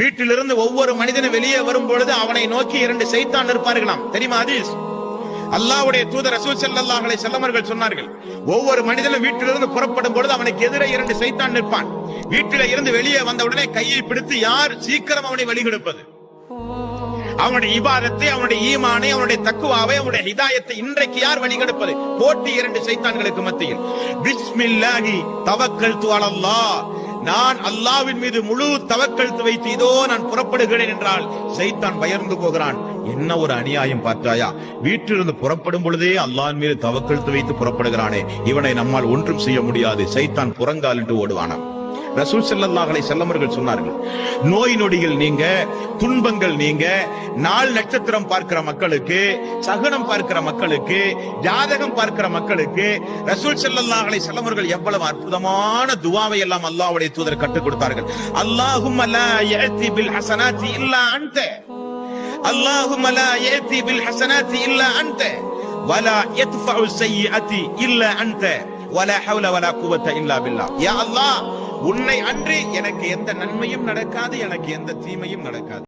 வீட்டிலிருந்து ஒவ்வொரு மனிதனும் வெளியே வரும் பொழுது அவனை நோக்கி இரண்டு சைத்தான் இருப்பார்களாம் தெரியுமா அதீஸ் அல்லாவுடைய தூதர் ரசூல் செல்லல்லாஹலை செல்லமர்கள் சொன்னார்கள் ஒவ்வொரு மனிதனும் வீட்டிலிருந்து புறப்படும் பொழுது அவனுக்கு எதிரே இரண்டு சைத்தான் நிற்பான். வீட்டில இருந்து வெளியே வந்தவுடனே கையை பிடித்து யார் சீக்கிரம் அவனை வழிகெடுப்பது அவனுடைய இபாதத்தை அவனுடைய ஈமானை அவனுடைய தக்குவாவை அவனுடைய ஹிதாயத்தை இன்றைக்கு யார் வழிகெடுப்பது போட்டி இரண்டு சைத்தான்களுக்கு மத்தியில். பிஸ்மில்லாஹி தவக்கல் அலல்லாஹ். நான் அல்லாவின் மீது முழு தவக்கழுத்து வைத்து இதோ நான் புறப்படுகிறேன் என்றால் சைத்தான் பயர்ந்து போகிறான். என்ன ஒரு அநியாயம் பார்த்தாயா? வீட்டிலிருந்து புறப்படும் பொழுதே அல்லாவின் மீது தவக்கெழுத்து வைத்து புறப்படுகிறானே. இவனை நம்மால் ஒன்றும் செய்ய முடியாது. சைத்தான் புறங்கால் என்று ஓடுவானாம். ரசூல் செல்லல்லாஹலை செல்லமர்கள் சொன்னார்கள் நோய் நொடியில் நீங்க துன்பங்கள் நீங்க. நாள் நட்சத்திரம் பார்க்கிற மக்களுக்கு சகுனம் பார்க்கிற மக்களுக்கு ஜாதகம் பார்க்கிற மக்களுக்கு ரசூல் செல்லல்லாஹலை செல்லவர்கள் எவ்வளவு அற்புதமான துவாவை எல்லாம் அல்லாஹ்வுடைய தூதர் கற்றுக் கொடுத்தார்கள். அல்லாஹும் லா யஅதி பில் ஹசனாத்தி இல்லா அன்த. அல்லாஹும் லா யஅதி பில் ஹசனாத்தி இல்லா அன்த. வலா யத்ஃபஉ ஸய்யிஅத்தி இல்லா அன்த. வல ஹவுல வலா குவத்த இல்லா பில்லாஹ் யா அல்லாஹ் உன்னை அன்றி எனக்கு எந்த நன்மையும் நடக்காது எனக்கு எந்த தீமையும் நடக்காது.